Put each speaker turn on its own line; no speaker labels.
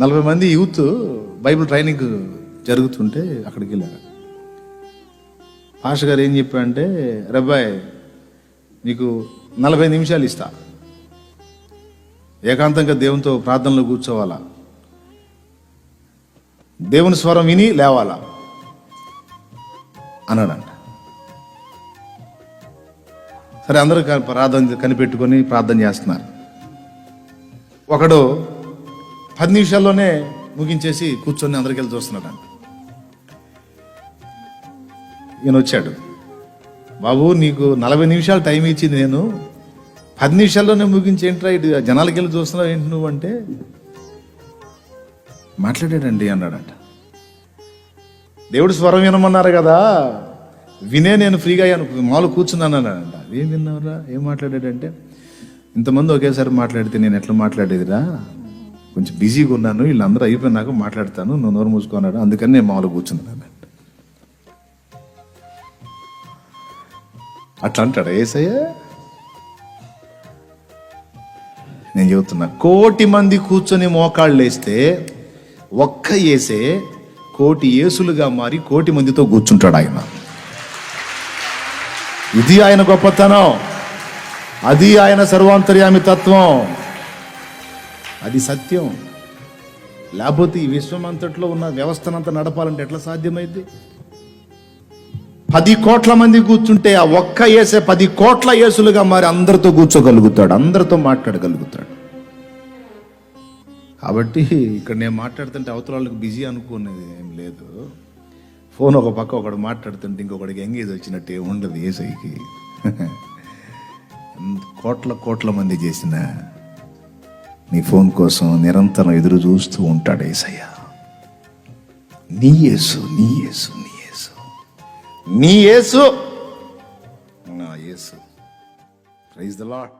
నలభై మంది youth Bible training జరుగుతుంటే అక్కడికి వెళ్ళారు. పాష గారు ఏం చెప్పారంటే రబ్బాయ్ నీకు నలభై నిమిషాలు ఇస్తా. ఏకాంతంగా దేవునితో ప్రార్థనలో కూర్చోవాలా? దేవుని స్వరం విని లేవాలా? అన్నాడంట. సరే అందరూ ప్రార్థన కనిపెట్టుకొని ప్రార్థన చేస్తున్నారు. ఒకడు పది నిమిషాల్లోనే ముగించేసి కూర్చొని అందరికి వెళ్ళి చూస్తున్నాడు ఈయన వచ్చాడు. బాబు నీకు నలభై నిమిషాలు టైం ఇచ్చింది నేను. పది నిమిషాల్లోనే ముగించి ఏంట్రా ఇటు జనాలకి వెళ్ళి చూస్తున్నావు ఏంటి నువ్వు అంటే? మాట్లాడాడండి అన్నాడంట. దేవుడు స్వరం వినమన్నారు కదా. వినే నేను ఫ్రీగా అయ్యాను. మాలు కూర్చున్నాను అన్నాడంట. ఏం విన్నావురా? ఏం మాట్లాడాడంటే ఇంతమంది ఒకేసారి మాట్లాడితే నేను ఎట్లా మాట్లాడేదిరా? కొంచెం బిజీగా ఉన్నాను వీళ్ళందరూ అయిపోయినాక మాట్లాడతాను నువ్వు నోరు మూసుకున్నాడు అందుకని నేను మామూలు కూర్చున్నాను అట్లా అంటాడు ఏసయ్య? నేను చెబుతున్నా కోటి మంది కూర్చొని మోకాళ్ళు వేస్తే ఒక్క ఏసే కోటి ఏసులుగా మారి కోటి మందితో కూర్చుంటాడు ఆయన. ఇది ఆయన గొప్పతనం. అది ఆయన సర్వాంతర్యామి తత్వం. అది సత్యం. లేకపోతే ఈ విశ్వం అంతట్లో ఉన్న వ్యవస్థనంతా నడపాలంటే ఎట్లా సాధ్యమైంది పది కోట్ల మంది కూర్చుంటే ఆ ఒక్క ఏసే పది కోట్ల ఏసులుగా మరి అందరితో కూర్చోగలుగుతాడు అందరితో మాట్లాడగలుగుతాడు. కాబట్టి ఇక్కడ నేను మాట్లాడుతుంటే అవతల వాళ్ళకి బిజీ అనుకునేది ఏం లేదు. ఫోన్ ఒక పక్క ఒకడు మాట్లాడుతుంటే ఇంకొకడికి ఎంగేజ్ వచ్చినట్టు ఏమి ఉండదు ఏసైకి కోట్ల కోట్ల మంది చేసిన నీ ఫోన్ కోసం నిరంతరం ఎదురు చూస్తూ ఉంటాడు ఏసయ్య. నీ యేసు నీ యేసు నీ యేసు. నీ యేసు నా యేసు. Praise the lot